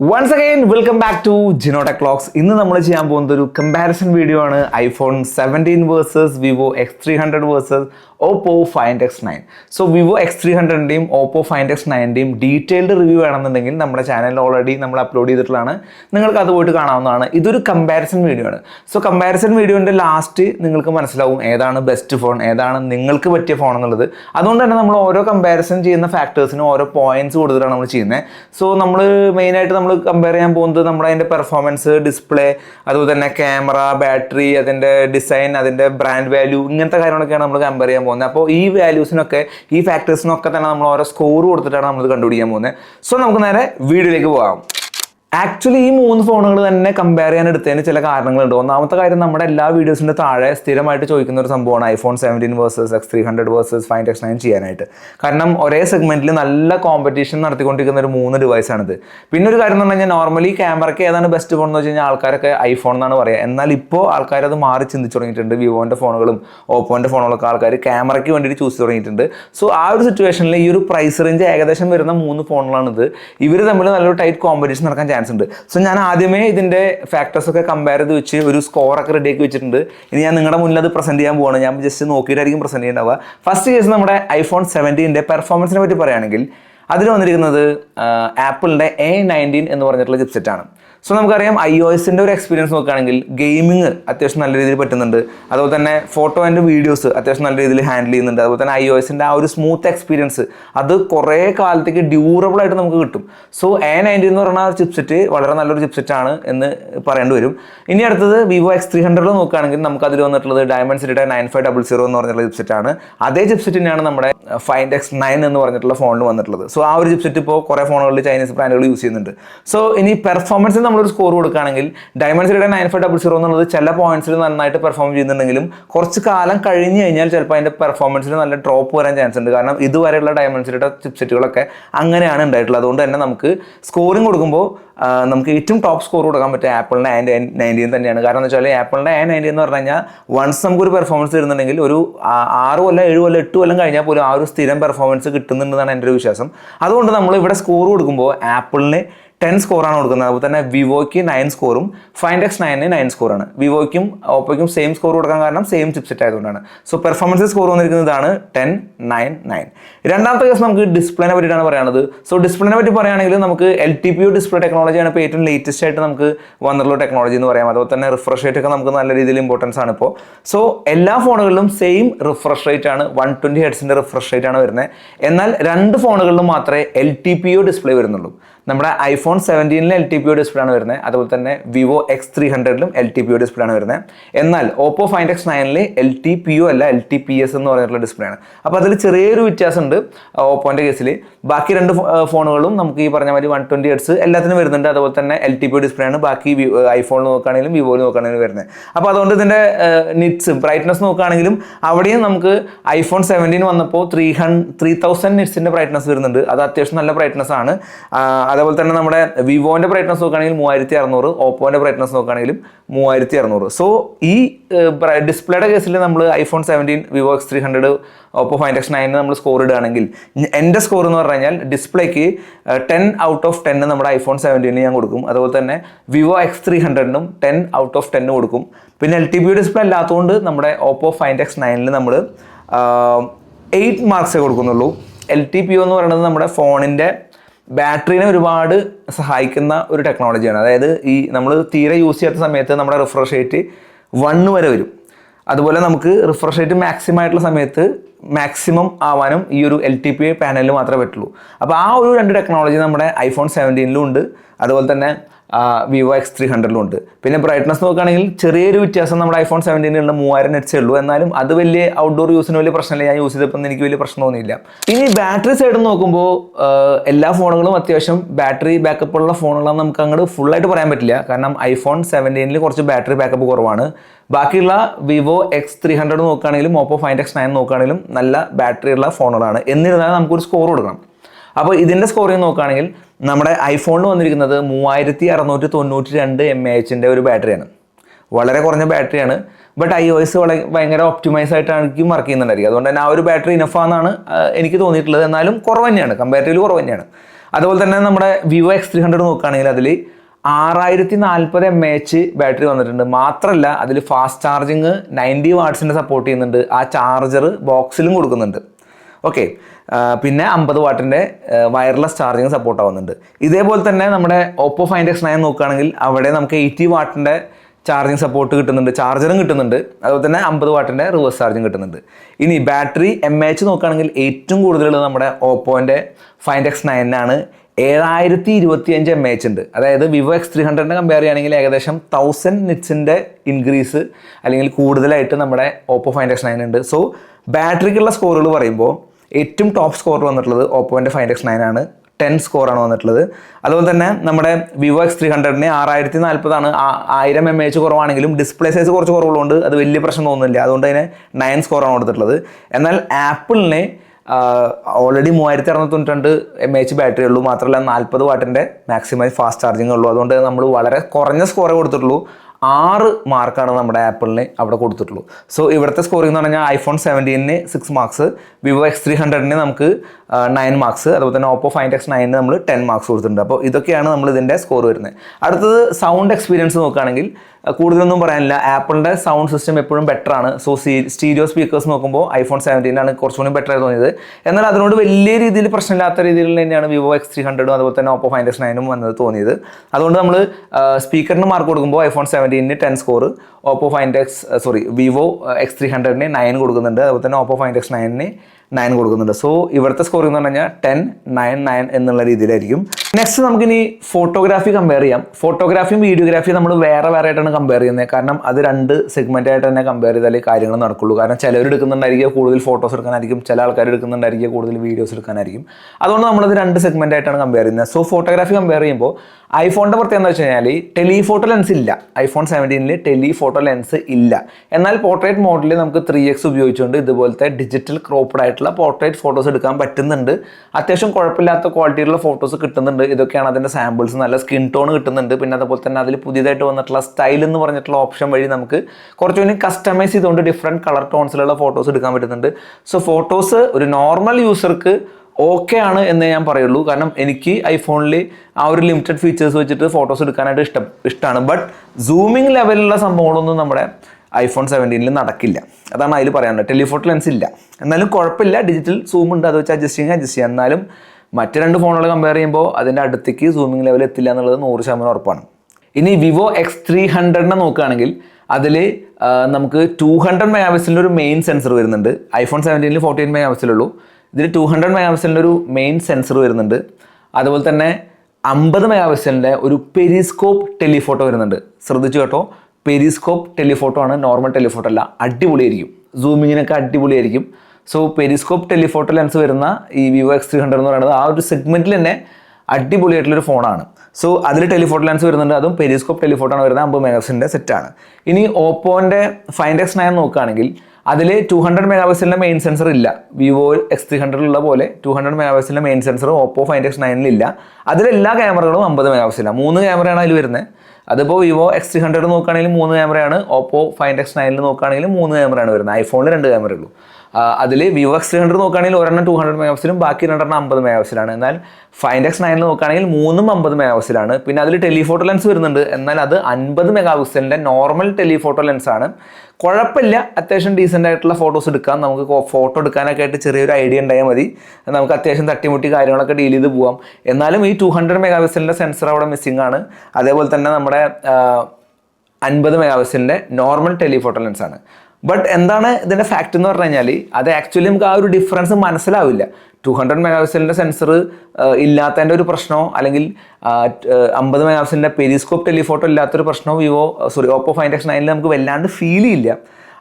Once again welcome back to ജിനോടെ ക്ലോക്സ് ഇന്ന് നമ്മൾ ചെയ്യാൻ പോകുന്ന ഒരു കമ്പാരിസൺ വീഡിയോ ആണ്. IPhone seventeen versus Vivo X three hundred versus Oppo Find X nine. So Vivo X three ഹൺഡ്രഡിന്റെയും Oppo find X നയന്റെയും detailed review വേണമെന്നുണ്ടെങ്കിൽ നമ്മുടെ ചാനലിൽ ഓൾറെഡി നമ്മൾ അപ്ലോഡ് ചെയ്തിട്ടുള്ളതാണ്. നിങ്ങൾക്ക് അത് പോയിട്ട് കാണാവുന്നതാണ്. ഇതൊരു കമ്പാരിസൺ വീഡിയോ ആണ്. സോ കമ്പാരിസൺ വീഡിയോന്റെ ലാസ്റ്റ് നിങ്ങൾക്ക് മനസ്സിലാവും ഏതാണ് ബെസ്റ്റ് ഫോൺ ഏതാണ് നിങ്ങൾക്ക് പറ്റിയ ഫോൺ എന്നുള്ളത്. അതുകൊണ്ട് തന്നെ നമ്മൾ ഓരോ കമ്പാരിസൺ ചെയ്യുന്ന ഫാക്ടേഴ്സിനും ഓരോ പോയിന്റ്സ് കൊടുത്തിട്ടാണ് നമ്മൾ ചെയ്യുന്നത്. സോ നമ്മൾ മെയിനായിട്ട് നമ്മൾ കമ്പയർ ചെയ്യാൻ പോകുന്നത് നമ്മുടെ അതിന്റെ പെർഫോമൻസ് ഡിസ്പ്ലേ അതുപോലെ തന്നെ ക്യാമറ ബാറ്ററി അതിന്റെ ഡിസൈൻ അതിന്റെ ബ്രാൻഡ് വാല്യൂ ഇങ്ങനത്തെ കാര്യങ്ങളൊക്കെയാണ് നമ്മൾ കമ്പയർ ചെയ്യാൻ പോകുന്നത്. അപ്പോൾ ഈ വാല്യൂസിനൊക്കെ ഈ ഫാക്ടേഴ്സിനൊക്കെ തന്നെ നമ്മൾ ഓരോ സ്കോർ കൊടുത്തിട്ടാണ് നമ്മൾ കണ്ടുപിടിക്കാൻ പോകുന്നത്. സോ നമുക്ക് നേരെ വീഡിയോയിലേക്ക് പോകാം. ആക്ച്വലി ഈ മൂന്ന് ഫോണുകൾ തന്നെ കമ്പയർ ചെയ്യാൻ എടുത്തതിന് ചില കാരണങ്ങളുണ്ട്. ഒന്നാമത്തെ കാര്യം നമ്മുടെ എല്ലാ വീഡിയോസിന്റെ താഴെ സ്ഥിരമായിട്ട് ചോദിക്കുന്ന ഒരു സംഭവമാണ് iPhone seventeen versus X three hundred versus Find X nine ചെയ്യാനായിട്ട്. കാരണം ഒരേ സെഗ്മെന്റിൽ നല്ല കോമ്പറ്റീഷൻ നടത്തിക്കൊണ്ടിരിക്കുന്ന ഒരു മൂന്ന് ഡിവൈസാണിത് പിന്നെ ഒരു കാര്യം എന്ന് പറഞ്ഞു കഴിഞ്ഞാൽ നോർമലി ക്യാമറയ്ക്ക് ഏതാണ് ബെസ്റ്റ് ഫോൺ എന്ന് വെച്ച് കഴിഞ്ഞാൽ ആൾക്കാരൊക്കെ ഐഫോൺ എന്നാണ് പറയുക എന്നാൽ ഇപ്പോൾ ആൾക്കാർ അത് മാറി ചിന്തിച്ചു തുടങ്ങിയിട്ടുണ്ട്. വിവോന്റെ ഫോണുകളും ഓപ്പോന്റെ ഫോണുകളൊക്കെ ആൾക്കാർ ക്യാമറയ്ക്ക് വേണ്ടിയിട്ട് ചൂസ് തുടങ്ങിയിട്ടുണ്ട്. സോ ആ ഒരു സിറ്റുവേഷനിൽ ഈ ഒരു പ്രൈസ് റേഞ്ച് ഏകദേശം വരുന്ന മൂന്ന് ഫോണുകളാണിത് ഇവർ തമ്മിൽ നല്ലൊരു ടൈറ്റ് കോമ്പറ്റീഷൻ നടക്കാൻ ചാൻസ് ഉണ്ട്. സോ ഞാൻ ആദ്യമേ ഇതിന്റെ ഫാക്ടേഴ്സ് ഒക്കെ കമ്പയർ ചെയ്ത് വെച്ച് ഒരു സ്കോർ സ്കോറൊക്കെ റെഡിയാക്കി വെച്ചിട്ടുണ്ട്. ഇനി ഞാൻ നിങ്ങളുടെ മുന്നിൽ അത് പ്രസന്റ് ചെയ്യാൻ പോവാണ്. ഞാൻ ജസ്റ്റ് നോക്കിയിട്ടായിരിക്കും പ്രസന്റ് ചെയ്യേണ്ടാവുക ഫസ്റ്റ് കേസ് നമ്മുടെ ഐഫോൺ സെവന്റീന്റെ പെർഫോമൻസിനെ പറ്റി പറയുകയാണെങ്കിൽ അതിൽ വന്നിരിക്കുന്നത് ആപ്പിളിന്റെ എ നയന്റീൻ എന്ന് പറഞ്ഞിട്ടുള്ള ചിപ്സെറ്റാണ് സോ നമുക്കറിയാം ഐ ഒ എസിന്റെ ഒരു എക്സ്പീരിയൻസ് നോക്കുകയാണെങ്കിൽ ഗെയിമിങ് അത്യാവശ്യം നല്ല രീതിയിൽ പറ്റുന്നുണ്ട്. അതുപോലെ തന്നെ ഫോട്ടോ ആൻഡ് വീഡിയോസ് അത്യാവശ്യം നല്ല രീതിയിൽ ഹാൻഡിൽ ചെയ്യുന്നുണ്ട്. അതുപോലെ തന്നെ ഐ ഒ എസിന്റെ ആ ഒരു സ്മൂത്ത് എക്സ്പീരിയൻസ് അത് കുറേ കാലത്തേക്ക് ഡ്യൂറബിൾ ആയിട്ട് നമുക്ക് കിട്ടും. സോ എ നയന്റി എന്ന് പറയുന്ന ചിപ്സെറ്റ് വളരെ നല്ലൊരു ചിപ്സെറ്റ് ആണ് എന്ന് പറയേണ്ടി വരും. ഇനി അടുത്തത് വിവോ എക്സ് ത്രീ ഹൺഡ്രഡിൽ നോക്കുകയാണെങ്കിൽ നമുക്ക് അതിൽ വന്നിട്ടുള്ളത് ഡയമണ്ട് സിറ്റിയുടെ നയൻ ഫൈവ് ഡബിൾ സീറോ എന്ന് പറഞ്ഞിട്ടുള്ള ചിപ്സെറ്റ് ആണ്. അതേ തന്നെയാണ് നമ്മുടെ ഫൈൻഡ് എക്സ് നയൻ എന്ന് പറഞ്ഞിട്ടുള്ള ഫോണിൽ വന്നിട്ടുള്ളത്. സോ ആ ഒരു ചിപ്സെറ്റ് ഇപ്പോൾ കുറേ ഫോണുകളിൽ ചൈനീസ് ബ്രാൻഡുകൾ യൂസ് ചെയ്യുന്നുണ്ട്. സോ ഇനി പെർഫോമൻസിൽ നമ്മളൊരു സ്കോർ കൊടുക്കുകയാണെങ്കിൽ ഡയമണ്ട് സിറ്റിയുടെ നയൻ ഫൈവ് ഡബിൾ സീറോ എന്നുള്ളത് ചില പോയിന്റ്സിൽ നന്നായിട്ട് പെർഫോം ചെയ്യുന്നുണ്ടെങ്കിലും കുറച്ച് കാലം കഴിഞ്ഞ് കഴിഞ്ഞാൽ ചിലപ്പോൾ അതിന്റെ പെർഫോമൻസിൽ നല്ല ഡ്രോപ്പ് വരാൻ ചാൻസ് ഉണ്ട്. കാരണം ഇതുവരെയുള്ള ഡയമണ്ട് സിറ്റിയുടെ ചിപ്സെറ്റുകളൊക്കെ അങ്ങനെയാണ് ഉണ്ടായിട്ടുള്ളത്. അതുകൊണ്ട് തന്നെ നമുക്ക് സ്കോറിംഗ് കൊടുക്കുമ്പോൾ നമുക്ക് ഏറ്റവും ടോപ്പ് സ്കോർ കൊടുക്കാൻ പറ്റുക ആപ്പിളിന്റെ ആൻഡ് നയന്റീൻ തന്നെയാണ്. കാരണം എന്ന് വെച്ചാൽ ആപ്പിളിന്റെ ആൻഡ് നയന്റീൻ എന്ന് പറഞ്ഞു കഴിഞ്ഞാൽ വൺസ് നമുക്കൊരു പെർഫോമൻസ് തരുന്നുണ്ടെങ്കിൽ ഒരു ആറ് കൊല്ലം ഏഴ് കൊല്ലം എട്ട് കൊല്ലം കഴിഞ്ഞാൽ പോലും ആ ഒരു സ്ഥിരം പെർഫോമൻസ് കിട്ടുന്നുണ്ടെന്നാണ് എന്റെ ഒരു വിശ്വാസം. അതുകൊണ്ട് നമ്മൾ ഇവിടെ സ്കോർ കൊടുക്കുമ്പോൾ ആപ്പിളിന് ടെൻ സ്കോറാണ് കൊടുക്കുന്നത്. അതുപോലെ തന്നെ വിവോയ്ക്ക് നയൻ സ്കോറും ഫൈൻഡ് എക്സ് നയനിന് നയൻ സ്കോറാണ് വിവോയ്ക്കും ഓപ്പോയ്ക്കും സെയിം സ്കോർ കൊടുക്കാൻ കാരണം സെയിം ചിപ്സെറ്റ് ആയതുകൊണ്ടാണ്. സോ പെർഫോമൻസ് സ്കോർ വന്നിരിക്കുന്നതാണ് ടെൻ നയൻ നയൻ രണ്ടാമത്തെ കേസ് നമുക്ക് ഡിസ്പ്ലേനെ പറ്റിയിട്ടാണ് പറയുന്നത് സോ ഡിസ്പ്ലേനെ പറ്റി പറയുകയാണെങ്കിൽ നമുക്ക് L T P U display ടെക്നോളജിയാണ് ഇപ്പോൾ ഏറ്റവും ലേറ്റസ്റ്റ് ആയിട്ട് നമുക്ക് വന്നിട്ടുള്ള ടെക്നോളജി എന്ന് പറയാം. അതുപോലെ തന്നെ റിഫ്രഷ് റേറ്റ് ഒക്കെ നമുക്ക് നല്ല രീതിയിൽ ഇമ്പോർട്ടൻസ് ആണ് ഇപ്പോൾ സോ എല്ലാ ഫോണുകളിലും സെയിം റിഫ്രഷ് റേറ്റ് ആണ് വൺ ട്വന്റി ഹെഡ്സിന്റെ റിഫ്രഷ് റേറ്റ് ആണ് വരുന്നത്. എന്നാൽ രണ്ട് ഫോണുകളിലും മാത്രമേ L T P U display വരുന്നുള്ളൂ. നമ്മുടെ ഐഫോൺ സെവന്റീനിൽ എൽ ടി പി ഡിസ്പ്ലേ ആണ് വരുന്നത്. അതുപോലെ തന്നെ വിവോ എക്സ് ത്രീ ഹൺഡ്രഡിലും എൽ ടി പി ഡിസ്പ്ലേ ആണ് വരുന്നത്. എന്നാൽ ഓപ്പോ ഫൈൻഡ് എക്സ് നയനിൽ എൽ ടി പി ഒ അല്ല എൽ ടി പി എസ് എന്ന് പറഞ്ഞിട്ടുള്ള ഡിസ്പ്ലേ ആണ്. അപ്പോൾ അതിൽ ചെറിയൊരു വ്യത്യാസമുണ്ട് ഓപ്പോന്റെ കേസിൽ ബാക്കി രണ്ട് ഫോണുകളും നമുക്ക് ഈ പറഞ്ഞ മാതിരി വൺ ട്വന്റി എഡ്സ് എല്ലാത്തിനും വരുന്നുണ്ട്. അതുപോലെ തന്നെ എൽ ടി പി ഡിസ്പ്ലേ ആണ് ബാക്കി ഐഫോണിൽ നോക്കുകയാണെങ്കിലും വിവോയിൽ നോക്കുകയാണെങ്കിലും വരുന്നത്. അപ്പോൾ അതുകൊണ്ട് ഇതിന്റെ നിറ്റ്സ് ബ്രൈറ്റ്നസ് നോക്കുകയാണെങ്കിലും അവിടെയും നമുക്ക് ഐഫോൺ സെവന്റീൻ വന്നപ്പോൾ ത്രീ ഹൺ ത്രീ തൗസൻഡ് നിറ്റ്സിന്റെ ബ്രൈറ്റ്നസ് വരുന്നുണ്ട്. അത് അത്യാവശ്യം നല്ല ബ്രൈറ്റ്നസ് ആണ്. അതേപോലെ തന്നെ നമ്മുടെ വിവോന്റെ ബ്രൈറ്റ്നസ് നോക്കുകയാണെങ്കിൽ മൂവായിരത്തി അറുന്നൂറ് ഓപ്പോന്റെ ബ്രൈറ്റ്നസ് നോക്കുകയാണെങ്കിലും മൂവായിരത്തി അറുന്നൂറ് സോ ഈ ഡിസ്പ്ലേയുടെ കേസിൽ നമ്മൾ iPhone seventeen Vivo X three hundred Oppo Find X നയനിന് നമ്മൾ സ്കോർ ഇടുകയാണെങ്കിൽ എന്റെ സ്കോർ എന്ന് പറഞ്ഞു കഴിഞ്ഞാൽ ഡിസ്പ്ലേക്ക് ടെൻ ഔട്ട് ഓഫ് ടെൻ നമ്മുടെ ഐഫോൺ സെവന്റീനിൽ ഞാൻ കൊടുക്കും. അതുപോലെ തന്നെ വിവോ എക്സ് ത്രീ ഹൺഡ്രഡിനും ടെൻ ഔട്ട് ഓഫ് ടെന്ന് കൊടുക്കും. പിന്നെ എൽ ടി ബി ഡിസ്പ്ലേ അല്ലാത്തതുകൊണ്ട് നമ്മുടെ ഓപ്പോ ഫൈൻഡ് എക്സ് നയനിൽ നമ്മൾ എയ്റ്റ് മാർക്സേ കൊടുക്കുന്നുള്ളൂ. എൽ ടി പി ഒ എന്ന് പറയുന്നത് നമ്മുടെ ഫോണിന്റെ ബാറ്ററിനെ ഒരുപാട് സഹായിക്കുന്ന ഒരു ടെക്നോളജിയാണ്. അതായത് ഈ നമ്മൾ തീരെ യൂസ് ചെയ്യാത്ത സമയത്ത് നമ്മുടെ റിഫ്രഷ് റേറ്റ് വണ്ണ് വരെ വരും. അതുപോലെ നമുക്ക് റിഫ്രഷ് റേറ്റ് മാക്സിമം ആയിട്ടുള്ള സമയത്ത് മാക്സിമം ആവാനും ഈ ഒരു എൽ ടി പി പാനലിൽ മാത്രമേ പറ്റുള്ളൂ. അപ്പോൾ ആ ഒരു രണ്ട് ടെക്നോളജി നമ്മുടെ ഐഫോൺ സെവന്റീനിലും ഉണ്ട്. അതുപോലെ തന്നെ വിവോ എക്സ് ത്രീ ഹൺഡ്രഡിലും ഉണ്ട്. പിന്നെ ബ്രൈറ്റ്നസ് നോക്കുകയാണെങ്കിൽ ചെറിയൊരു വ്യത്യാസം നമ്മുടെ ഐഫോൺ സെവന്റീനിലുള്ള മൂവായിരം നെറ്റ്സേ ഉള്ളൂ. എന്നാലും അത് വലിയ ഔട്ട്ഡോർ യൂസിന് വലിയ പ്രശ്നമില്ല. ഞാൻ യൂസ് ചെയ്തപ്പോൾ എനിക്ക് വലിയ പ്രശ്നം തോന്നിയില്ല. ഇനി ബാറ്ററി സൈഡ് നോക്കുമ്പോൾ എല്ലാ ഫോണുകളും അത്യാവശ്യം ബാറ്ററി ബാക്കപ്പ് ഉള്ള ഫോണുകളാണ് നമുക്ക് അങ്ങോട്ട് ഫുള്ളായിട്ട് പറയാൻ പറ്റില്ല. കാരണം ഐഫോൺ സെവന്റീനിൽ കുറച്ച് ബാറ്ററി ബാക്കപ്പ് കുറവാണ്. ബാക്കിയുള്ള വിവോ എക്സ് ത്രീ ഹൺഡ്രഡ് നോക്കുകയാണെങ്കിലും ഓപ്പോ ഫൈൻ എക്സ് നയൻ നോക്കുകയാണെങ്കിലും നല്ല ബാറ്ററി ഉള്ള ഫോണുകളാണ് എന്നിരുന്നാലും നമുക്കൊരു സ്കോർ കൊടുക്കണം. അപ്പോൾ ഇതിന്റെ സ്കോറിങ് നോക്കുകയാണെങ്കിൽ നമ്മുടെ ഐഫോണിൽ വന്നിരിക്കുന്നത് മൂവായിരത്തി അറുന്നൂറ്റി തൊണ്ണൂറ്റി രണ്ട് എം എ എച്ചിന്റെ ഒരു ബാറ്ററിയാണ് വളരെ കുറഞ്ഞ ബാറ്ററിയാണ് ബട്ട് ഐ ഒ എസ് വളരെ ഭയങ്കര ഒപ്റ്റിമൈസ് ആയിട്ടായിരിക്കും വർക്ക് ചെയ്യുന്നുണ്ടായിരിക്കും. അതുകൊണ്ട് തന്നെ ആ ഒരു ബാറ്ററി ഇനഫാന്നാണ് എനിക്ക് തോന്നിയിട്ടുള്ളത്. എന്നാലും കുറവ് തന്നെയാണ്. കമ്പാരിറ്റീവ്ലി കുറവ് തന്നെയാണ്. അതുപോലെ തന്നെ നമ്മുടെ വിവോ എക്സ് ത്രീ ഹൺഡ്രഡ് നോക്കുകയാണെങ്കിൽ അതിൽ ആറായിരത്തി നാൽപ്പത് എം എച്ച് ബാറ്ററി വന്നിട്ടുണ്ട്. മാത്രമല്ല അതിൽ ഫാസ്റ്റ് ചാർജിങ് നയന്റി വാട്ട്സിന്റെ സപ്പോർട്ട് ചെയ്യുന്നുണ്ട്. ആ ചാർജർ ബോക്സിലും കൊടുക്കുന്നുണ്ട്. ഓക്കെ പിന്നെ അമ്പത് വാട്ടിന്റെ വയർലെസ് ചാർജിങ് സപ്പോർട്ട് ആവുന്നുണ്ട്. ഇതേപോലെ തന്നെ നമ്മുടെ ഓപ്പോ ഫൈൻഡ് എക്സ് നയൻ നോക്കുകയാണെങ്കിൽ അവിടെ നമുക്ക് എയ്റ്റി വാട്ടിന്റെ ചാർജിങ് സപ്പോർട്ട് കിട്ടുന്നുണ്ട് ചാർജറും കിട്ടുന്നുണ്ട്. അതുപോലെ തന്നെ അമ്പത് വാട്ടിന്റെ റിവേഴ്സ് ചാർജിങ് കിട്ടുന്നുണ്ട്. ഇനി ബാറ്ററി എം എച്ച് നോക്കുകയാണെങ്കിൽ ഏറ്റവും കൂടുതലുള്ളത് നമ്മുടെ ഓപ്പോന്റെ ഫൈൻഡ് എക്സ് നയനാണ് ഏഴായിരത്തി ഇരുപത്തി അഞ്ച് എം എച്ച് ഉണ്ട്. അതായത് വിവോ എക്സ് ത്രീ ഹൺഡ്രഡിനെ കമ്പയർ ചെയ്യുകയാണെങ്കിൽ ഏകദേശം തൗസൻഡ് നിറ്റ്സിന്റെ ഇൻക്രീസ് അല്ലെങ്കിൽ കൂടുതലായിട്ട് നമ്മുടെ ഓപ്പോ ഫൈൻഡ് എക്സ് നയൻ ഉണ്ട്. സോ ബാറ്ററിക്കുള്ള സ്കോറുകൾ പറയുമ്പോൾ ഏറ്റവും ടോപ്പ് സ്കോർ വന്നിട്ടുള്ളത് ഓപ്പോന്റെ ഫൈൻഡ് എക്സ് നയൻ ആണ്. ടെൻ സ്കോറാണ് വന്നിട്ടുള്ളത്. അതുപോലെ തന്നെ നമ്മുടെ വിവോ എക്സ് ത്രീ ഹൺഡ്രഡിന് ആറായിരത്തി നാൽപ്പതാണ് ആയിരം എം എച്ച് കുറവാണെങ്കിലും ഡിസ്പ്ലേ സൈസ് കുറച്ച് കുറവുള്ളതുകൊണ്ട് അത് വലിയ പ്രശ്നം തോന്നുന്നില്ല. അതുകൊണ്ട് തന്നെ നയൻ സ്കോറാണ് കൊടുത്തിട്ടുള്ളത്. എന്നാൽ ആപ്പിളിനെ ഓൾറെഡി മൂവായിരത്തി അറുന്നൂറ്റി തൊണ്ണൂറ്റി എം എച്ച് ബാറ്ററി ഉള്ളൂ. മാത്രമല്ല നാൽപ്പത് വാട്ടിന്റെ മാക്സിമം ഫാസ്റ്റ് ചാർജിങ് ഉള്ളൂ. അതുകൊണ്ട് നമ്മൾ വളരെ കുറഞ്ഞ സ്കോറേ കൊടുത്തിട്ടുള്ളൂ. ആറ് മാർക്കാണ് നമ്മുടെ ആപ്പിളിന് അവിടെ കൊടുത്തിട്ടുള്ളൂ. സോ ഇവിടുത്തെ സ്കോറിംഗ് എന്ന് പറഞ്ഞാൽ iPhone സെവന്റീനിന് six marks Vivo X three ഹൺഡ്രഡിന് നമുക്ക് നയൻ മാർക്സ് അതുപോലെ തന്നെ ഓപ്പോ ഫൈൻഡ് എക്സ് നയന് നമ്മൾ ടെൻ മാർക്സ് കൊടുത്തിട്ടുണ്ട്. അപ്പോൾ ഇതൊക്കെയാണ് നമ്മൾ ഇതിന്റെ സ്കോർ വരുന്നത്. അടുത്തത് സൗണ്ട് എക്സ്പീരിയൻസ് നോക്കുകയാണെങ്കിൽ കൂടുതലൊന്നും പറയാനില്ല. ആപ്പിളിന്റെ സൗണ്ട് സിസ്റ്റം എപ്പോഴും ബെറ്റർ ആണ്. സോ സീ സ്റ്റീരിയോ സ്പീക്കേഴ്സ് നോക്കുമ്പോൾ ഐഫോൺ സെവന്റീനാണ് കുറച്ചുകൂടി ബെറ്റർ ആയി തോന്നിയത്. എന്നാൽ അതിനോട് വലിയ രീതിയിൽ പ്രശ്നമില്ലാത്ത രീതിയിൽ തന്നെയാണ് വിവോ എക്സ് ത്രീ ഹൺഡ്രഡും അതുപോലെ തന്നെ ഓപ്പോ ഫൈൻഡ് എക്സ് നയനും വന്നത് തോന്നിയത്. അതുകൊണ്ട് നമ്മൾ സ്പീക്കറിന് മാർക്ക് കൊടുക്കുമ്പോൾ iPhone സെവന്റീനിന് ten score Oppo Find X sorry Vivo X three ഹൺഡ്രഡിന് nine കൊടുക്കുന്നുണ്ട്. അതുപോലെ തന്നെ ഓപ്പോ ഫൈൻഡ് എക്സ് നയനിന് നയൻ കൊടുക്കുന്നുണ്ട്. സോ ഇവിടുത്തെ സ്കോർ എന്ന് പറഞ്ഞു കഴിഞ്ഞാൽ ടെൻ നയൻ നയൻ എന്നുള്ള രീതിയിലായിരിക്കും. നെക്സ്റ്റ് നമുക്കിനി ഫോട്ടോഗ്രാഫി കമ്പയർ ചെയ്യാം. ഫോട്ടോഗ്രാഫിയും വീഡിയോഗ്രാഫിയും നമ്മൾ വേറെ വേറെ ആയിട്ടാണ് കമ്പയർ ചെയ്യുന്നത്. കാരണം അത് രണ്ട് സെഗ്മെന്റ് ആയിട്ട് തന്നെ കമ്പയർ ചെയ്താലേ കാര്യങ്ങൾ നടക്കുള്ളൂ. കാരണം ചിലർ എടുക്കുന്നുണ്ടായിരിക്കും കൂടുതൽ ഫോട്ടോസ് എടുക്കാനായിരിക്കും. ചില ആൾക്കാർ എടുക്കുന്നുണ്ടായിരിക്കും കൂടുതൽ വീഡിയോസ് എടുക്കാനായിരിക്കും. അതുകൊണ്ട് നമ്മളത് രണ്ട് സെഗ്മെന്റ് ആയിട്ടാണ് കമ്പയർ ചെയ്യുന്നത്. സോ ഫോട്ടോഗ്രാഫി കമ്പയർ ചെയ്യുമ്പോൾ ഐഫോണിന്റെ പ്രത്യേകത എന്താ വെച്ച് കഴിഞ്ഞാൽ ടെലിഫോട്ടോ ലെൻസ് ഇല്ല. ഐഫോൺ സെവന്റീനിൽ ടെലിഫോട്ടോ ലെൻസ് ഇല്ല. എന്നാൽ പോർട്രേറ്റ് മോഡലിൽ നമുക്ക് ത്രീ എക്സ് ഉപയോഗിച്ചുകൊണ്ട് ഇതുപോലത്തെ ഡിജിറ്റൽ ക്രോപ്പഡ് ആയിട്ടുള്ള പോർട്രേറ്റ് ഫോട്ടോസ് എടുക്കാൻ പറ്റുന്നുണ്ട്. അത്യാവശ്യം കുഴപ്പമില്ലാത്ത ക്വാളിറ്റിയിലുള്ള ഫോട്ടോസ് കിട്ടുന്നുണ്ട്. ഇതൊക്കെയാണ് അതിന്റെ സാമ്പിൾസ് നല്ല സ്കിൻ ടോൺ കിട്ടുന്നുണ്ട്. പിന്നെ അതുപോലെ തന്നെ അതിൽ പുതിയതായിട്ട് വന്നിട്ടുള്ള സ്റ്റൈൽ എന്ന് പറഞ്ഞിട്ടുള്ള ഓപ്ഷൻ വഴി നമുക്ക് കുറച്ചുകൂടി കസ്റ്റമൈസ് ചെയ്തുകൊണ്ട് ഡിഫറെന്റ് കളർ ടോൺസിലുള്ള ഫോട്ടോസ് എടുക്കാൻ പറ്റുന്നുണ്ട്. സോ ഫോട്ടോസ് ഒരു നോർമൽ യൂസർക്ക് ഓക്കെ ആണ് എന്നേ ഞാൻ പറയുള്ളൂ. കാരണം എനിക്ക് ഐഫോണിൽ ആ ഒരു ലിമിറ്റഡ് ഫീച്ചേഴ്സ് വെച്ചിട്ട് ഫോട്ടോസ് എടുക്കാനായിട്ട് ഇഷ്ടം ഇഷ്ടമാണ് ബട്ട് സൂമിങ് ലെവലിലുള്ള സംഭവങ്ങളൊന്നും നമ്മുടെ ഐഫോൺ സെവന്റീനിൽ നടക്കില്ല. അതാണ് അതിൽ പറയാനുള്ളത്. ടെലിഫോട്ടോ ലെൻസ് ഇല്ല. എന്നാലും കുഴപ്പമില്ല. ഡിജിറ്റൽ സൂം ഉണ്ട്. അത് വെച്ച് അഡ്ജസ്റ്റ് ചെയ്യാൻ അഡ്ജസ്റ്റ് ചെയ്യാം. എന്നാലും മറ്റ് രണ്ട് ഫോണുകൾ കമ്പയർ ചെയ്യുമ്പോൾ അതിന്റെ അടുത്തേക്ക് സൂമിങ് ലെവൽ എത്തില്ല എന്നുള്ളത് നൂറ് ശതമാനം ഉറപ്പാണ്. ഇനി വിവോ എക്സ് ത്രീ ഹൺഡ്രഡിനെ നോക്കുകയാണെങ്കിൽ അതിൽ നമുക്ക് ടു ഹൺഡ്രഡ് മെഗാ പിക്സലിന്റെ ഒരു മെയിൻ സെൻസർ വരുന്നുണ്ട്. ഐഫോൺ സെവന്റീനിൽ ഫോർട്ടി എയ്റ്റ് മെഗാ പിക്സലുള്ളൂ ഇതിൽ ടു ഹൺഡ്രഡ് മെഗാ പിക്സലിന്റെ ഒരു മെയിൻ സെൻസർ വരുന്നുണ്ട്. അതുപോലെ തന്നെ അമ്പത് മെഗാ പിക്സലിന്റെ ഒരു പെരിസ്കോപ്പ് ടെലിഫോട്ടോ വരുന്നുണ്ട്. ശ്രദ്ധിച്ചു കേട്ടോ. പെരിസ്കോപ്പ് ടെലിഫോട്ടോ ആണ്. നോർമൽ ടെലിഫോട്ടോ അല്ല. അടിപൊളിയായിരിക്കും. സൂമിങ്ങിനൊക്കെ അടിപൊളിയായിരിക്കും. സോ പെരിസ്കോപ്പ് ടെലിഫോട്ടോ ലെൻസ് വരുന്ന ഈ വിവോ എക്സ് ത്രീ ഹൺഡ്രഡ് എന്ന് പറയുന്നത് ആ ഒരു സെഗ്മെന്റിൽ തന്നെ അടിപൊളിയായിട്ടുള്ളൊരു ഫോണാണ് സോ അതിൽ ടെലിഫോട്ടോ ലെൻസ് വരുന്നുണ്ട്. അതും പെരിസ്കോപ്പ് ടെലിഫോട്ടോ ആണ് വരുന്നത്. അമ്പത് മെഗാസിന്റെ സെറ്റാണ് ഇനി ഓപ്പോന്റെ ഫൈൻഡ് എക്സ് നയൻ നോക്കുകയാണെങ്കിൽ അതിൽ ടു ഹൺഡ്രഡ് മെഗാപിക്സലിന്റെ മെയിൻ സെൻസർ ഇല്ല. വിവോ എക്സ് ത്രീ ഹൺഡ്രഡിലുള്ള പോലെ two hundred മെഗാപിക്സലിന്റെ main sensor Oppo Find X നയനിലില്ല അതിലെല്ലാ ക്യാമറകളും അമ്പത് മെഗാപിക്സലാണ് മൂന്ന് ക്യാമറയാണ് അതിൽ വരുന്നത് അതിപ്പോൾ വിവോ എക്സ് ത്രീ ഹൺഡ്രഡ് നോക്കുകയാണെങ്കിൽ മൂന്ന് ക്യാമറയാണ് ഓപ്പോ ഫൈൻ എക്സ് നയനിൽ നോക്കുകയാണെങ്കിൽ മൂന്ന് ക്യാമറയാണ് വരുന്നത് ഐഫോണിൽ രണ്ട് ക്യാമറ ഉള്ളൂ. അതിൽ വിവോ എക്സ് ത്രീ ഹൺഡ്രഡ് നോക്കുകയാണെങ്കിൽ ഒരെണ്ണം ടു ഹൺഡ്രഡ് മെഗാപിക്സലും ബാക്കി രണ്ടെണ്ണം അമ്പത് മെഗാപിക്സലാണ് എന്നാൽ ഫൈൻഡെക്സ് നയനിൽ നോക്കുകയാണെങ്കിൽ മൂന്നും അമ്പത് മെഗാപിക്സലാണ് പിന്നെ അതിൽ ടെലിഫോട്ടോ ലെൻസ് വരുന്നുണ്ട്. എന്നാൽ അത് അൻപത് മെഗാപിക്സലിന്റെ നോർമൽ ടെലിഫോട്ടോ ലെൻസ് ആണ്. കുഴപ്പമില്ല. അത്യാവശ്യം ഡീസന്റ് ആയിട്ടുള്ള ഫോട്ടോസ് എടുക്കാം. നമുക്ക് ഫോട്ടോ എടുക്കാനൊക്കെ ആയിട്ട് ചെറിയൊരു ഐഡിയ ഉണ്ടായാൽ മതി. നമുക്ക് അത്യാവശ്യം തട്ടിമുട്ടി കാര്യങ്ങളൊക്കെ ഡീൽ ചെയ്ത് പോവാം. എന്നാലും ഈ ടു ഹൺഡ്രഡ് മെഗാപിക്സലിന്റെ സെൻസർ അവിടെ മിസ്സിംഗ് ആണ്. അതേപോലെ തന്നെ നമ്മുടെ അൻപത് മെഗാപിക്സലിന്റെ നോർമൽ ടെലിഫോട്ടോ ലെൻസ് ആണ്. ബട്ട് എന്താണ് ഇതിന്റെ ഫാക്റ്റ് എന്ന് പറഞ്ഞു കഴിഞ്ഞാൽ അത് ആക്ച്വലി നമുക്ക് ആ ഒരു ഡിഫറൻസ് മനസ്സിലാവില്ല. ടു ഹൺഡ്രഡ് മെഗാപിക്സലിന്റെ സെൻസർ ഇല്ലാത്തതിന്റെ ഒരു പ്രശ്നമോ അല്ലെങ്കിൽ അമ്പത് മെഗാപിക്സലിന്റെ പെരിസ്കോപ്പ് ടെലിഫോട്ടോ ഇല്ലാത്തൊരു പ്രശ്നമോ Vivo sorry Oppo Find X നയനിൽ നമുക്ക് വല്ലാണ്ട് ഫീൽ ചെയ്യില്ല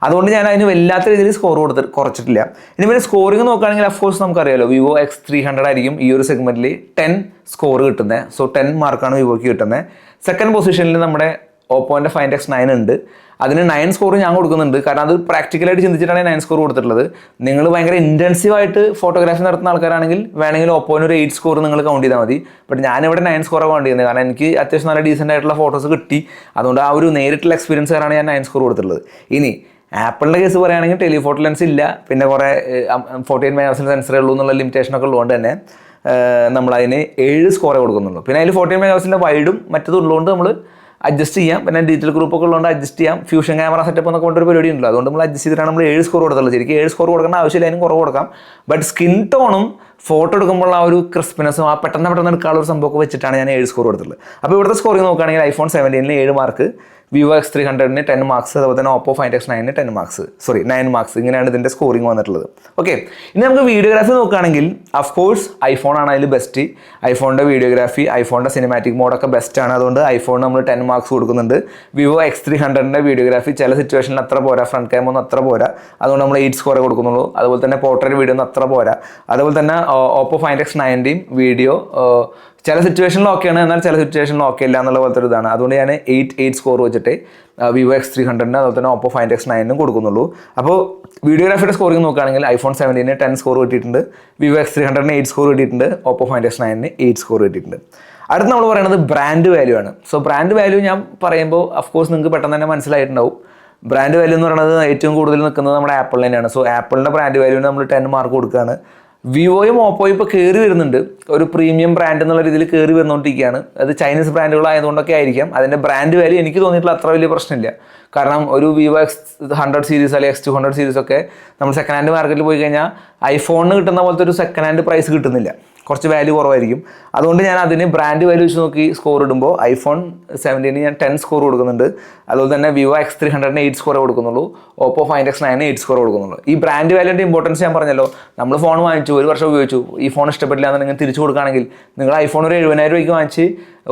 അതുകൊണ്ട് ഞാൻ അതിന് വല്ലാത്ത രീതിയിൽ സ്കോർ കൊടുത്ത് കുറച്ചിട്ടില്ല. ഇനി പിന്നെ സ്കോറിംഗ് നോക്കുകയാണെങ്കിൽ അഫ്കോഴ്സ് നമുക്കറിയാലോ വിവോ എക്സ് ത്രീ ഹൺഡ്രഡ് ആയിരിക്കും ഈ ഒരു സെഗ്മെന്റിൽ ടെൻ സ്കോർ കിട്ടുന്നത് സോ ടെൻ മാർക്കാണ് വിവോയ്ക്ക് കിട്ടുന്നത് സെക്കൻഡ് പൊസിഷനിൽ നമ്മുടെ ഓപ്പോന്റെ ഫൈൻഡ് എക്സ് നയൻ ഉണ്ട്. അതിന് നയൻ സ്കോർ ഞാൻ കൊടുക്കുന്നുണ്ട്. കാരണം അത് പ്രാക്ടിക്കലായിട്ട് ചിന്തിച്ചിട്ടാണ് നയൻ സ്കോർ കൊടുത്തിട്ടുള്ളത്. നിങ്ങൾ ഭയങ്കര ഇന്റൻസീവായിട്ട് ഫോട്ടോഗ്രാഫി നടത്തുന്ന ആൾക്കാരാണെങ്കിൽ വേണമെങ്കിൽ ഓപ്പോന് ഒരു എയ്റ്റ് സ്കോർ നിങ്ങൾ കൗണ്ട് ചെയ്താൽ മതി. ബട്ട് ഞാനിവിടെ നയൻ സ്കോറാണ് കൗണ്ട് ചെയ്യുന്നത്. കാരണം എനിക്ക് അത്യാവശ്യം നല്ല ഡീസന്റ് ആയിട്ടുള്ള ഫോട്ടോസ് കിട്ടി. അതുകൊണ്ട് ആ ഒരു നേരിട്ടുള്ള എക്സ്പീരിയൻസ് കാരണമാണ് ഞാൻ നയൻ സ്കോർ കൊടുത്തിട്ടുള്ളത്. ഇനി ആപ്പിളിന്റെ കേസ് പറയുകയാണെങ്കിൽ ടെലിഫോട്ടോ ലെൻസ് ഇല്ല. പിന്നെ കുറേ ഫോർട്ടി എയ്റ്റ് മെഗാസിന്റെ സെൻസറേ ഉള്ളൂ എന്നുള്ള ലിമിറ്റേഷനൊക്കെ ഉള്ളതുകൊണ്ട് തന്നെ നമ്മൾ നമ്മളതിന് ഏഴ് സ്കോറേ കൊടുക്കുന്നുള്ളൂ. പിന്നെ അതിൽ ഫോർട്ടീൻ മെഗാസിന്റെ വൈഡും മറ്റതും ഉള്ളതുകൊണ്ട് നമ്മൾ അഡ്ജസ്റ്റ് ചെയ്യാം. പിന്നെ ഡിജിറ്റൽ ഗ്രൂപ്പ് ഒക്കെ ഉള്ളതുകൊണ്ട് അഡ്ജസ്റ്റ് ചെയ്യാം. ഫ്യൂഷൻ ക്യാമറ സെറ്റപ്പ് എന്നൊക്കെ കൊണ്ടൊരു പരിപാടി ഉണ്ടല്ലോ. അതുകൊണ്ട് നമ്മൾ അഡ്ജസ്റ്റ് ചെയ്തിട്ടാണ് നമ്മൾ ഏഴ് സ്കോർ കൊടുത്തുള്ളത്. ശരിക്കും ഏഴ് സ്കോർ കൊടുക്കേണ്ട ആവശ്യമില്ല. അതിനും കുറവ് കൊടുക്കാം. ബട്ട് സ്കിൻ ടോണും ഫോട്ടോ എടുക്കുമ്പോൾ ആ ഒരു ക്രിസ്പിനെസ്സും ആ പെട്ടെന്ന് പെട്ടെന്ന് എടുക്കാനുള്ള ഒരു സംഭവമൊക്കെ വെച്ചിട്ടാണ് ഞാൻ ഏഴ് സ്കോർ കൊടുത്തിട്ടുള്ളത്. അപ്പോൾ ഇവിടുത്തെ സ്കോറിംഗ് നോക്കുകയാണെങ്കിൽ ഐഫോൺ സെവന്റീനിൽ ഏഴ് മാർക്ക് വിവോ എക്സ് ത്രീ ഹൺഡ്രഡിന് ടെൻ മാർക്സ് അതുപോലെ തന്നെ Oppo fine X നയനിന് ten marks sorry nine marks ഇങ്ങനെയാണ് ഇതിന്റെ സ്കോറിംഗ് വന്നിട്ടുള്ളത്. ഓക്കെ ഇനി നമുക്ക് വീഡിയോഗ്രാഫി നോക്കുകയാണെങ്കിൽ അഫ് കോഴ്സ് ഐഫോൺ ആണ് അതിൽ ബെസ്റ്റ് ഐഫോണിന്റെ വീഡിയോഗ്രാഫി ഐഫോണിന്റെ സിനിമാറ്റിക് മോഡൊക്കെ ബെസ്റ്റ് ആണ്. അതുകൊണ്ട് ഐഫോൺ നമ്മൾ ടെൻ മാർക്സ് കൊടുക്കുന്നുണ്ട്. വിവോ എക്സ് ത്രീ ഹൺഡ്രഡിന്റെ വീഡിയോഗ്രാഫി ചില സിറ്റുവേഷനിൽ അത്ര പോരാ. ഫ്രണ്ട് ക്യാമറ ഒന്നും അത്ര പോരാ. അതുകൊണ്ട് നമ്മൾ എയ്റ്റ് സ്കോറേ കൊടുക്കുന്നുള്ളൂ. അതുപോലെ തന്നെ പോർട്രേറ്റ് വീഡിയോ ഒന്നും അത്ര പോരാ. അതുപോലെ തന്നെ ഓപ്പോ ഫൈൻ എക്സ് നയന്റെയും വീഡിയോ ചില സിറ്റുവേഷനിൽ ഓക്കെയാണ് എന്നാൽ ചില സിറ്റുവേഷനിൽ ഓക്കെ ഇല്ല എന്നുള്ള പോലത്തെ ഒരു ഇതാണ്. അതുകൊണ്ട് ഞാൻ എയ്റ്റ് എയ്റ്റ് സ്കോർ വെച്ചിട്ട് വിവോ എക്സ് ത്രീ ഹൺഡ്രഡിന് അതുപോലെ തന്നെ ഓപ്പോ ഫൈൻ എക്സ് നയനും കൊടുക്കുന്നുള്ളൂ. അപ്പോൾ വീഡിയോഗ്രാഫിയുടെ സ്കോറിംഗ് നോക്കുകയാണെങ്കിൽ ഐഫോൺ സെവന്റീന് ടെൻ സ്കോർ കിട്ടിയിട്ടുണ്ട്. വിവോ എക്സ് ത്രീ ഹൺഡ്രഡിന് എയ്റ്റ് സ്കോർ കിട്ടിയിട്ടുണ്ട്. ഓപ്പോ ഫൈൻ എക്സ് നയനിന് എയ്റ്റ് സ്കോർ കിട്ടിയിട്ടുണ്ട്. അടുത്ത് നമ്മൾ പറയുന്നത് ബ്രാൻഡ് വാല്യൂ ആണ്. സോ ബ്രാൻഡ് വാല്യൂ ഞാൻ പറയുമ്പോൾ അഫ്കോഴ്സ് നിങ്ങൾക്ക് പെട്ടെന്ന് തന്നെ മനസ്സിലായിട്ടുണ്ടാവും. ബ്രാൻഡ് വാല്യൂ എന്ന് പറയുന്നത് ഏറ്റവും കൂടുതൽ നിൽക്കുന്നത് നമ്മുടെ ആപ്പിൾ തന്നെയാണ്. സോ ആപ്പിളിന്റെ ബ്രാൻഡ് വാല്യൂവിന് നമ്മൾ ടെൻ മാർക്ക് കൊടുക്കുകയാണ്. വിവോയും ഓപ്പോയും ഇപ്പോൾ കയറി വരുന്നുണ്ട്. ഒരു പ്രീമിയം ബ്രാൻഡ് എന്നുള്ള രീതിയിൽ കയറി വന്നുകൊണ്ടിരിക്കുകയാണ് അത് ചൈനീസ് ബ്രാൻഡുകളായതുകൊണ്ടൊക്കെ ആയിരിക്കാം. അതിന്റെ ബ്രാൻഡ് വാല്യൂ എനിക്ക് തോന്നിയിട്ടുള്ള അത്ര വലിയ പ്രശ്നമില്ല. കാരണം ഒരു വിവോ എക്സ് ഹൺഡ്രഡ് സീരീസ് അല്ലെങ്കിൽ എക്സ് ടു ഹൺഡ്രഡ് സീരീസ് ഒക്കെ നമ്മൾ സെക്കൻഡ് ഹാൻഡ് മാർക്കറ്റിൽ പോയി കഴിഞ്ഞാൽ ഐഫോണിന് കിട്ടുന്ന പോലത്തെ ഒരു സെക്കൻഡ് ഹാൻഡ് പ്രൈസ് കിട്ടുന്നില്ല. കുറച്ച് വാല്യൂ കുറവായിരിക്കും. അതുകൊണ്ട് ഞാൻ അതിന് ബ്രാൻഡ് വാല്യൂ വെച്ച് നോക്കി സ്കോർ ഇടുമ്പോൾ ഐഫോൺ സെവന്റീന് ഞാൻ ടെൻ സ്കോർ കൊടുക്കുന്നുണ്ട്. അതുപോലെ തന്നെ വിവോ എക്സ് ത്രീ ഹൺഡ്രഡിന് എയ്റ്റ് സ്കോർ കൊടുക്കുന്നുള്ളൂ. ഓപ്പോ ഫൈൻ എക്സ് നയന് എയ്റ്റ് സ്കോർ കൊടുക്കുന്നുള്ളൂ. ഈ ബ്രാൻഡ് വാല്യൂന്റെ ഇമ്പോർട്ടൻസ് ഞാൻ പറഞ്ഞല്ലോ. നമ്മൾ ഫോൺ വാങ്ങിച്ചു ഒരു വർഷം ഉപയോഗിച്ചു. ഈ ഫോൺ ഇഷ്ടപ്പെട്ടില്ല നിങ്ങൾ തിരിച്ചു കൊടുക്കുകയാണെങ്കിൽ നിങ്ങൾ ഐഫോൺ ഒരു എഴുപതിനായിരം രൂപയ്ക്ക് വാങ്ങിച്ച്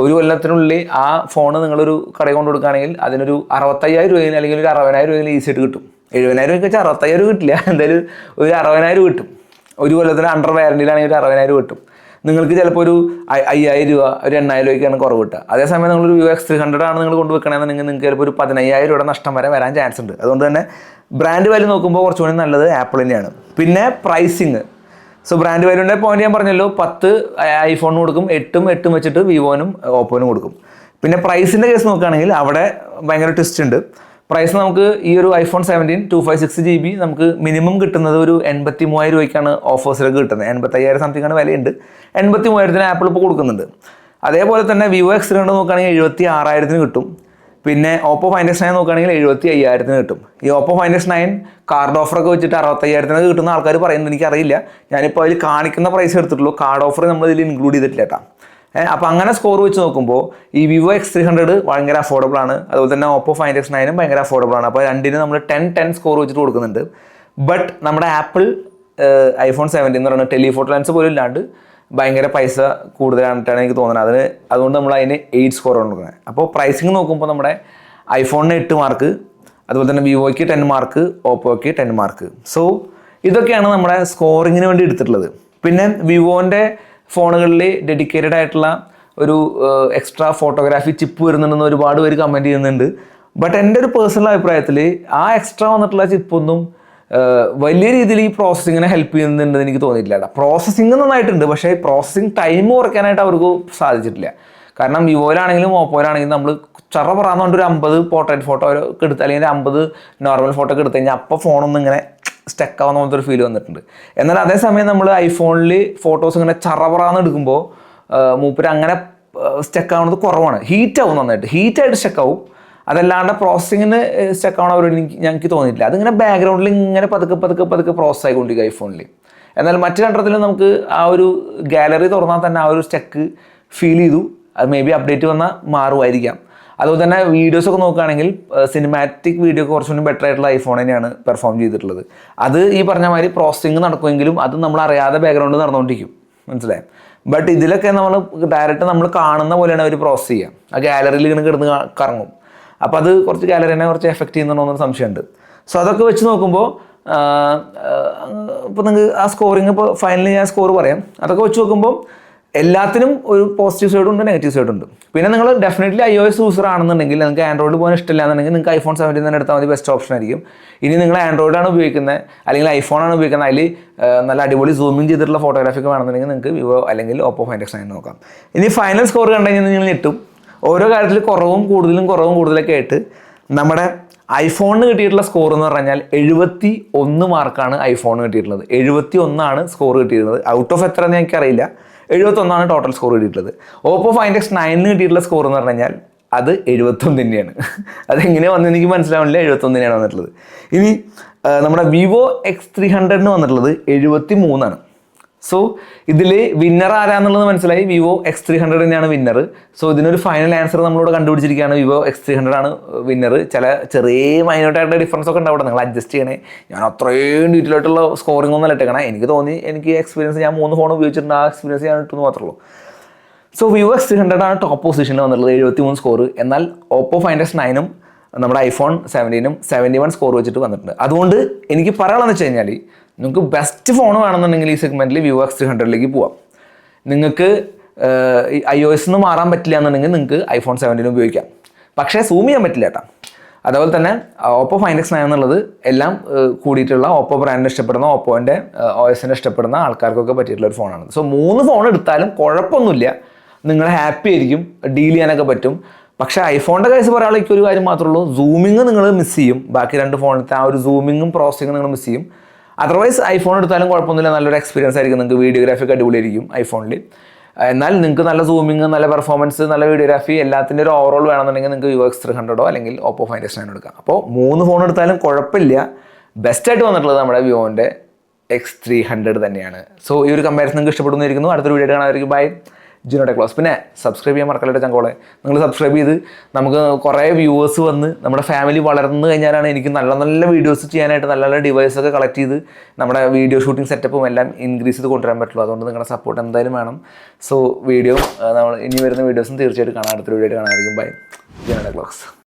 ഒരു കൊല്ലത്തിനുള്ളിൽ ആ ഫോൺ നിങ്ങളൊരു കടയിൽ കൊണ്ട് കൊടുക്കുകയാണെങ്കിൽ അതിനൊരു അറുപത്തയ്യായിരം രൂപയിൽ അല്ലെങ്കിൽ ഒരു അറുപതിനായിരം രൂപയിൽ ഈസി ആയിട്ട് കിട്ടും. എഴുപതിനായിരം വെച്ചാൽ അറുപത്തയ്യായിരം കിട്ടില്ല. എന്തായാലും ഒരു അറുപതിനായിരം കിട്ടും. ഒരു കൊല്ലത്തിന് അണ്ടർ വാരണ്ടിയിലാണെങ്കിൽ ഒരു അറുപതിനായിരം കിട്ടും. നിങ്ങൾക്ക് ചിലപ്പോൾ ഒരു അയ്യായിരം രൂപ ഒരു എണ്ണായിരം രൂപയ്ക്കാണ് കുറവ് കിട്ടുക. അതേസമയം നിങ്ങൾ ഒരു യു എക്സ് ത്രീ ഹൺഡ്രഡ് ആണ് നിങ്ങൾ കൊണ്ടുവെക്കണമെന്നുണ്ടെങ്കിൽ നിങ്ങൾക്ക് ചിലപ്പോൾ ഒരു പതിനയ്യായിരം രൂപയുടെ നഷ്ടം വരെ വരാൻ ചാൻസ് ഉണ്ട്. അതുകൊണ്ട് തന്നെ ബ്രാൻഡ് വാല്യൂ നോക്കുമ്പോൾ കുറച്ചുകൂടി നല്ലത് ആപ്പിൾ തന്നെയാണ്. പിന്നെ പ്രൈസിങ് സോ ബ്രാൻഡ് വാല്യൂന്റെ പോയിന്റ് ഞാൻ പറഞ്ഞല്ലോ പത്ത് ഐഫോണിന് കൊടുക്കും എട്ടും എട്ടും വെച്ചിട്ട് വിവോനും ഓപ്പോനും കൊടുക്കും. പിന്നെ പ്രൈസിന്റെ കേസ് നോക്കുകയാണെങ്കിൽ അവിടെ ഭയങ്കര ട്വിസ്റ്റ് ഉണ്ട്. പ്രൈസ് നമുക്ക് ഈ ഒരു iPhone seventeen two five six G B നമുക്ക് മിനിമം കിട്ടുന്നത് ഒരു എൺപത്തി മൂവായിരം രൂപയ്ക്കാണ് ഓഫേഴ്സിലൊക്കെ കിട്ടുന്നത്. എൺപത്തയ്യായിരം സംതിങ് ആണ് വിലയുണ്ട്. എൺപത്തി മൂവായിരത്തിന് ആപ്പിൾ ഇപ്പോൾ കൊടുക്കുന്നുണ്ട്. അതേപോലെ തന്നെ വിവോ എക്സ് രണ്ട് നോക്കുകയാണെങ്കിൽ എഴുപത്തി ആറായിരത്തിന് കിട്ടും. പിന്നെ ഓപ്പോ ഫൈനസ് നയൻ നോക്കുകയാണെങ്കിൽ എഴുപത്തി അയ്യായിരത്തിന് കിട്ടും. ഈ ഓപ്പോ ഫൈനസ് നയൻ കാർഡ് ഓഫറൊക്കെ വെച്ചിട്ട് അറുപത്തയ്യായിരത്തിനൊക്കെ കിട്ടുന്ന ആൾക്കാർ പറയുന്നത് എനിക്കറിയില്ല. ഞാനിപ്പോൾ അതിൽ കാണിക്കുന്ന പ്രൈസ് എടുത്തിട്ടുള്ളൂ. കാർഡ് ഓഫർ നമ്മൾ ഇതിൽ ഇൻക്ലൂഡ് ചെയ്തിട്ടില്ല കേട്ടോ. അപ്പോൾ അങ്ങനെ സ്കോർ വെച്ച് നോക്കുമ്പോൾ ഈ വിവോ എക്സ് ത്രീ ഹൺഡ്രഡ് ഭയങ്കര അഫോർഡബിൾ ആണ്. അതുപോലെ തന്നെ ഓപ്പോ ഫൈൻ എക്സ് നയനും ഭയങ്കര അഫോർഡബിൾ ആണ്. അപ്പോൾ രണ്ടിന് നമ്മൾ ടെൻ ടെൻ സ്കോർ വെച്ചിട്ട് കൊടുക്കുന്നുണ്ട്. ബട്ട് നമ്മുടെ ആപ്പിൾ ഐഫോൺ സെവന്റീൻ എന്ന് പറയുന്നത് ടെലിഫോട്ടോ ലെൻസ് പോലും ഇല്ലാണ്ട് ഭയങ്കര പൈസ കൂടുതലായിട്ടാണ് എനിക്ക് തോന്നുന്നത്. അതിന് അതുകൊണ്ട് നമ്മൾ അതിന് എയ്റ്റ് സ്കോർ കൊടുക്കുന്നത്. അപ്പോൾ പ്രൈസിങ് നോക്കുമ്പോൾ നമ്മുടെ ഐഫോണിന് എട്ട് മാർക്ക് അതുപോലെ തന്നെ വിവോയ്ക്ക് ten mark Oppo ten mark so ഇതൊക്കെയാണ് നമ്മുടെ സ്കോറിങ്ങിന് വേണ്ടി എടുത്തിട്ടുള്ളത്. പിന്നെ വിവോന്റെ ഫോണുകളിൽ ഡെഡിക്കേറ്റഡ് ആയിട്ടുള്ള ഒരു എക്സ്ട്രാ ഫോട്ടോഗ്രാഫി ചിപ്പ് വരുന്നുണ്ടെന്ന് ഒരുപാട് പേര് കമന്റ് ചെയ്യുന്നുണ്ട്. ബട്ട് എന്റെ ഒരു പേഴ്സണൽ അഭിപ്രായത്തിൽ ആ എക്സ്ട്രാ വന്നിട്ടുള്ള ചിപ്പൊന്നും വലിയ രീതിയിൽ ഈ പ്രോസസ്സിങ്ങിനെ ഹെൽപ്പ് ചെയ്യുന്നുണ്ടെന്ന് എനിക്ക് തോന്നിയിട്ടില്ല പ്രോസസ്സിങ് നന്നായിട്ടുണ്ട് പക്ഷേ പ്രോസസ്സിങ് ടൈം കുറയ്ക്കാനായിട്ട് അവർക്ക് സാധിച്ചിട്ടില്ല. കാരണം വിവോയിലാണെങ്കിലും ഓപ്പോയിലാണെങ്കിലും നമ്മൾ ചറ പറയാന്നുകൊണ്ട് ഒരു അമ്പത് പോർട്രേറ്റ് ഫോട്ടോ എടുത്ത് അല്ലെങ്കിൽ അമ്പത് നോർമൽ ഫോട്ടോ ഒക്കെ എടുത്തു കഴിഞ്ഞാൽ അപ്പോൾ ഫോണൊന്നും ഇങ്ങനെ സ്റ്റക്ക് ആവുന്ന പോലത്തെ ഒരു ഫീൽ വന്നിട്ടുണ്ട്. എന്നാൽ അതേസമയം നമ്മൾ ഐഫോണിൽ ഫോട്ടോസ് ഇങ്ങനെ ചറവറാന്ന് എടുക്കുമ്പോൾ മൂപ്പര് അങ്ങനെ സ്റ്റക്ക് ആവുന്നത് കുറവാണ്. ഹീറ്റ് ആവും നന്നായിട്ട്. ഹീറ്റായിട്ട് സ്റ്റക്ക് ആവും അതല്ലാണ്ട് പ്രോസസ്സിങ്ങിന് സ്റ്റക്ക് ആവണ അവരോട് എനിക്ക് ഞങ്ങൾക്ക് തോന്നിയിട്ടില്ല. അതിങ്ങനെ ബാക്ക്ഗ്രൗണ്ടിൽ ഇങ്ങനെ പതുക്കെ പതുക്കെ പതുക്കെ പ്രോസസ് ആയിക്കൊണ്ടിരിക്കും ഐഫോണിൽ എന്നാൽ മറ്റു രണ്ടെണ്ണത്തിൽ നമുക്ക് ആ ഒരു ഗാലറി തുറന്നാൽ തന്നെ ആ ഒരു സ്റ്റക്ക് ഫീൽ ചെയ്തു. അത് മേ ബി അപ്ഡേറ്റ് വന്നാൽ മാറുമായിരിക്കാം. അതുപോലെ തന്നെ വീഡിയോസ് ഒക്കെ നോക്കുകയാണെങ്കിൽ സിനിമാറ്റിക് വീഡിയോ ഒക്കെ കുറച്ചുകൂടി ബെറ്റർ ആയിട്ടുള്ള ഐഫോൺ തന്നെയാണ് പെർഫോം ചെയ്തിട്ടുള്ളത്. അത് ഈ പറഞ്ഞ മാതിരി പ്രോസസ്സിങ് നടക്കുമെങ്കിലും അത് നമ്മൾ അറിയാതെ ബാക്ക്ഗ്രൗണ്ട് നടന്നുകൊണ്ടിരിക്കും. മനസ്സിലായി? ബട്ട് ഇതിലൊക്കെ നമ്മൾ ഡയറക്റ്റ് നമ്മൾ കാണുന്ന പോലെയാണ് അവർ പ്രോസസ് ചെയ്യുക. ആ ഗാലറിയിൽ ഇങ്ങനെ കിടന്ന് കറങ്ങും. അപ്പോൾ അത് കുറച്ച് ഗാലറിനെ കുറച്ച് എഫക്റ്റ് ചെയ്യുന്നുണ്ടോ സംശയമുണ്ട്. സോ അതൊക്കെ വെച്ച് നോക്കുമ്പോൾ ഇപ്പോൾ നിങ്ങൾക്ക് ആ സ്കോറിങ് ഇപ്പോൾ ഫൈനലി ഞാൻ സ്കോർ പറയാം. അതൊക്കെ വെച്ച് നോക്കുമ്പോൾ എല്ലാത്തിനും ഒരു പോസിറ്റീവ് സൈഡും ഉണ്ട് നെഗറ്റീവ് സൈഡും ഉണ്ട്. പിന്നെ നിങ്ങൾ definitely I O S user ആണെന്നുണ്ടെങ്കിൽ നിങ്ങൾക്ക് ആൻഡ്രോയിഡ് പോകാൻ ഇഷ്ടമില്ല എന്നുണ്ടെങ്കിൽ നിങ്ങൾക്ക് ഐഫോൺ സെവന്റീൻ തന്നെ എടുത്താൽ മതി ബെസ്റ്റ് ഓപ്ഷൻ ആയിരിക്കും. ഇനി നിങ്ങൾ ആൻഡ്രോയിഡ് ആണ് ഉപയോഗിക്കുന്നത് അല്ലെങ്കിൽ ഐഫോൺ ആണ് ഉപയോഗിക്കുന്നത് അതിൽ നല്ല അടിപൊളി സൂമിങ് ചെയ്തിട്ടുള്ള ഫോട്ടോഗ്രാഫിക്ക് വേണമെന്നുണ്ടെങ്കിൽ നിങ്ങൾക്ക് വിവോ അല്ലെങ്കിൽ ഓപ്പോ ഫൈൻഡെക്സ് നയൻ നോക്കാം. ഇനി ഫൈനൽ സ്കോർ കണ്ടു കഴിഞ്ഞാൽ നിങ്ങൾ ഞെട്ടും. ഓരോ കാര്യത്തിൽ കുറവും കൂടുതലും കുറവും കൂടുതലൊക്കെ ആയിട്ട് നമ്മുടെ ഐഫോണിന് കിട്ടിയിട്ടുള്ള സ്കോർ എന്ന് പറഞ്ഞാൽ എഴുപത്തി ഒന്ന് മാർക്കാണ് ഐഫോണിന് കിട്ടിയിട്ടുള്ളത്. എഴുപത്തി ഒന്നാണ് സ്കോർ കിട്ടിയിരുന്നത്. ഔട്ട് ഓഫ് എത്ര എന്ന് എനിക്കറിയില്ല. എഴുപത്തൊന്നാണ് ടോട്ടൽ സ്കോർ കിട്ടിയിട്ടുള്ളത്. ഓപ്പോ ഫൈൻഡ് എക്സ് നയനിന് കിട്ടിയിട്ടുള്ള സ്കോർ എന്ന് പറഞ്ഞു കഴിഞ്ഞാൽ അത് എഴുപത്തൊന്ന് തന്നെയാണ് അതെങ്ങനെ വന്നു എനിക്ക് മനസ്സിലാവുന്നില്ല എഴുപത്തൊന്ന് തന്നെയാണ് വന്നിട്ടുള്ളത്. ഇനി നമ്മുടെ വിവോ എക്സ് ത്രീ ഹൺഡ്രഡിന് വന്നിട്ടുള്ളത് എഴുപത്തി മൂന്നാണ് സോ ഇതിൽ വിന്നർ ആരാന്നുള്ളത് മനസ്സിലായി? വിവോ എക്സ് ത്രീ ഹൺഡ്രഡ് തന്നെയാണ് വിന്നർ സോ ഇതിനൊരു ഫൈനൽ ആൻസർ നമ്മളോട് കണ്ടുപിടിച്ചിരിക്കുകയാണ്. വിവോ എക്സ് ത്രീ ഹൺഡ്രഡ് ആണ് വിന്നർ ചില ചെറിയ മൈനോട്ടായിട്ടുള്ള ഡിഫറൻസ് ഒക്കെ ഉണ്ടാവും നിങ്ങൾ അഡ്ജസ്റ്റ് ചെയ്യണേ. ഞാൻ അത്രയും ഡീറ്റെയിൽ സ്കോറിംഗ് ഒന്നും ഇട്ടേക്കണം. എനിക്ക് തോന്നി എനിക്ക് എക്സ്പീരിയൻസ് ഞാൻ മൂന്ന് ഫോൺ ഉപയോഗിച്ചിട്ടുണ്ട്. ആ എക്സ്പീരിയൻസ് ഞാൻ ഇട്ടെന്ന് മാത്രമേ ഉള്ളൂ. So Vivo X three hundred ആണ് ടോപ്പ് പൊസിഷനിൽ വന്നിട്ടുള്ളത്. എഴുപത്തി മൂന്ന് സ്കോർ എന്നാൽ ഓപ്പോ ഫൈൻഡസ് നയനും നമ്മുടെ ഐഫോൺ സെവന്റീനും സെവന്റി വൺ സ്കോർ വെച്ചിട്ട് വന്നിട്ടുണ്ട്. അതുകൊണ്ട് എനിക്ക് പറയാനുള്ളതെന്ന് വെച്ച് കഴിഞ്ഞാൽ നിങ്ങൾക്ക് ബെസ്റ്റ് ഫോൺ വേണമെന്നുണ്ടെങ്കിൽ ഈ സെഗ്മെന്റിൽ വ്യൂ എക്സ് ത്രീ ഹൺഡ്രഡിലേക്ക് പോവാം. നിങ്ങൾക്ക് ഐ ഒ എസ് നിന്ന് മാറാൻ പറ്റില്ല എന്നുണ്ടെങ്കിൽ നിങ്ങൾക്ക് ഐഫോൺ സെവന്റീൻ ഉപയോഗിക്കാം. പക്ഷേ സൂം ചെയ്യാൻ പറ്റില്ല കേട്ടോ അതുപോലെ തന്നെ ഓപ്പോ ഫൈൻ എക്സ് നയൻ എന്നുള്ളത് എല്ലാം കൂടിയിട്ടുള്ള ഓപ്പോ ബ്രാൻഡിനെ ഇഷ്ടപ്പെടുന്ന ഓപ്പോന്റെ ഒ എസിനെ ഇഷ്ടപ്പെടുന്ന ആൾക്കാർക്കൊക്കെ പറ്റിയിട്ടുള്ള ഒരു ഫോണാണ് സോ മൂന്ന് ഫോൺ എടുത്താലും കുഴപ്പമൊന്നുമില്ല. നിങ്ങൾ ഹാപ്പി ആയിരിക്കും ഡീൽ ചെയ്യാനൊക്കെ പറ്റും. പക്ഷേ ഐഫോണിന്റെ കേസ് പറയാനുള്ള ഒരു കാര്യം മാത്രമേ ഉള്ളൂ. സൂമിങ് നിങ്ങൾ മിസ് ചെയ്യും. ബാക്കി രണ്ട് ഫോണിലത്തെ ആ ഒരു സൂമിങ്ങും പ്രോസസ്സിങ്ങും നിങ്ങൾ മിസ് ചെയ്യും. അതർവൈസ് ഐഫോൺ എടുത്താലും കുഴപ്പമൊന്നുമില്ല. നല്ലൊരു എക്സ്പീരിയൻസ് ആയിരിക്കും. നിങ്ങൾക്ക് വീഡിയോഗ്രാഫി അടിപൊളിയായിരിക്കും ഐഫോണിൽ എന്നാൽ നിങ്ങൾക്ക് നല്ല സൂമിങ് നല്ല പെർഫോമൻസ് നല്ല വീഡിയോഗ്രാഫി എല്ലാത്തിന്റെ ഒരു ഓവറോൾ വേണമെന്നുണ്ടെങ്കിൽ നിങ്ങൾക്ക് വിവോ എക്സ് ത്രീ ഹൺഡ്രഡോ അല്ലെങ്കിൽ ഓപ്പോ ഫൈൻ എക്സ് നയൻ എടുക്കാം. അപ്പോൾ മൂന്ന് ഫോൺ എടുത്താലും കുഴപ്പമില്ല. ബെസ്റ്റായിട്ട് വന്നിട്ടുള്ളത് നമ്മുടെ വിവോന്റെ എക്സ് ത്രീ ഹൺഡ്രഡ് തന്നെയാണ്. സോ ഈ ഒരു കമ്പാരിസൺ നിങ്ങൾക്ക് ഇഷ്ടപ്പെടുന്നിരിക്കുന്നു അടുത്തൊരു വീഡിയോ കാണാമായിരിക്കും ബൈ ജിനോ ക്ലോസ് പിന്നെ സബ്സ്ക്രൈബ് ചെയ്യാൻ മറക്കല്ലേ ചങ്കോളെ. നിങ്ങൾ സബ്സ്ക്രൈബ് ചെയ്ത് നമുക്ക് കുറേ വ്യൂവേഴ്സ് വന്ന് നമ്മുടെ ഫാമിലി വളർന്നു കഴിഞ്ഞാലാണ് എനിക്ക് നല്ല നല്ല വീഡിയോസ് ചെയ്യാനായിട്ട് നല്ല നല്ല ഡിവൈസ് ഒക്കെ കളക്ട് ചെയ്ത് നമ്മുടെ വീഡിയോ ഷൂട്ടിംഗ് സെറ്റപ്പും എല്ലാം ഇൻക്രീസ് ചെയ്ത് കൊണ്ടുവരാൻ പറ്റുള്ളൂ. അതുകൊണ്ട് നിങ്ങളുടെ സപ്പോർട്ട് എന്തായാലും വേണം. സോ വീഡിയോ നമ്മൾ ഇനി വരുന്ന വീഡിയോസും തീർച്ചയായിട്ടും കാണാൻ അടുത്തൊരു വീഡിയോ കാണാമായിരിക്കും. ബൈ ജിനോടെ ടെക്ലോസ്